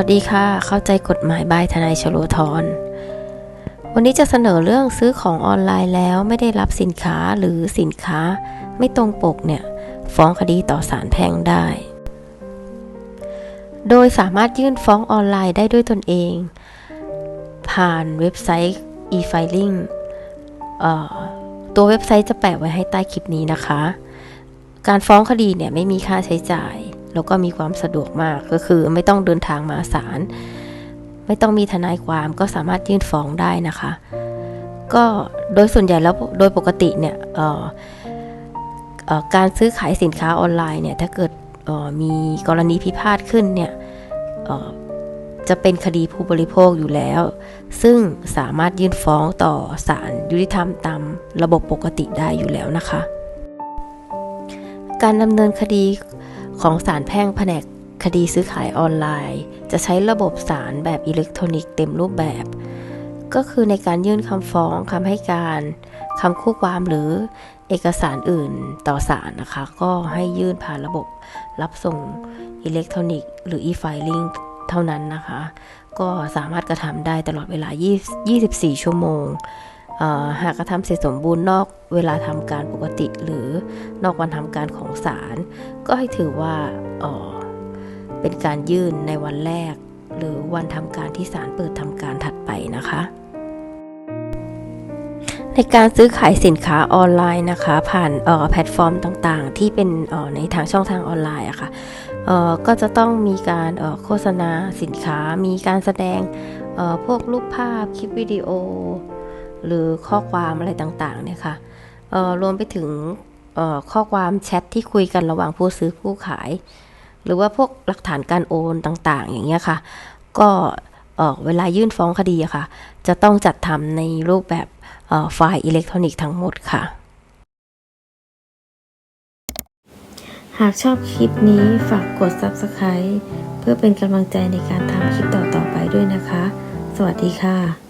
วัสดีค่ะ เข้าใจกฎหมายบายทนายชโลธรวันนี้จะเสนอเรื่องซื้อของออนไลน์แล้วไม่ได้รับสินค้าหรือสินค้าไม่ตรงปกเนี่ย ฟ้องคดีต่อศาลแพ่งได้ โดยสามารถยื่นฟ้องออนไลน์ได้ด้วยตนเอง ผ่านเว็บไซต์ e-filing ตัวเว็บไซต์จะแปะไว้ให้ใต้คลิปนี้นะคะ การฟ้องคดีเนี่ยไม่มีค่าใช้จ่าย แล้วก็มีความสะดวกมากก็คือไม่ต้องเดินทางมาศาลไม่ต้องมีทนายความก็สามารถยื่นฟ้องได้นะคะ ก็โดยส่วนใหญ่แล้วโดยปกติเนี่ยการซื้อขายสินค้าออนไลน์เนี่ยถ้าเกิดมีกรณีพิพาทขึ้นเนี่ยจะเป็นคดีผู้บริโภคอยู่แล้ว ซึ่งสามารถยื่นฟ้องต่อศาลยุติธรรมตามระบบปกติได้อยู่แล้วนะคะ การดำเนินคดี ของศาลแพ่งแผนกคดีซื้อขายออนไลน์ จะใช้ระบบศาลแบบอิเล็กทรอนิกส์เต็มรูปแบบ ก็คือในการยื่นคำฟ้องคำให้การคำคู่ความหรือเอกสารอื่นต่อศาลนะคะ ก็ให้ยื่นผ่านระบบรับส่งอิเล็กทรอนิกส์หรือ e-filing เท่านั้นนะคะ ก็สามารถกระทำได้ตลอดเวลา 24 ชั่วโมง หากกระทำเสร็จสมบูรณ์นอกเวลาทำการปกติหรือนอกวันทำการของศาลก็ให้ถือว่าเป็นการยื่นในวันแรก หรือวันทำการที่ศาลเปิดทำการถัดไปนะคะ ในการซื้อขายสินค้าออนไลน์นะคะ ผ่านแพลตฟอร์มต่างๆ ที่เป็นในทางช่องทางออนไลน์อะค่ะเอ่อก็จะต้องมีการโฆษณาสินค้า มีการแสดงพวกรูปภาพคลิปวิดีโอ หรือข้อความอะไรต่างๆเนี่ยค่ะรวมไปถึงข้อความแชทที่คุยกันระหว่างผู้ซื้อผู้ขาย หรือว่าพวกหลักฐานการโอนต่างๆ อย่างเงี้ยค่ะ ก็เอ่อเวลายื่นฟ้องคดีอะค่ะ จะต้องจัดทำในรูปแบบไฟล์อิเล็กทรอนิกส์ทั้งหมดค่ะ หากชอบคลิปนี้ฝากกด Subscribe เพื่อเป็นกำลังใจในการทำคลิปต่อๆไปด้วยนะคะ สวัสดีค่ะ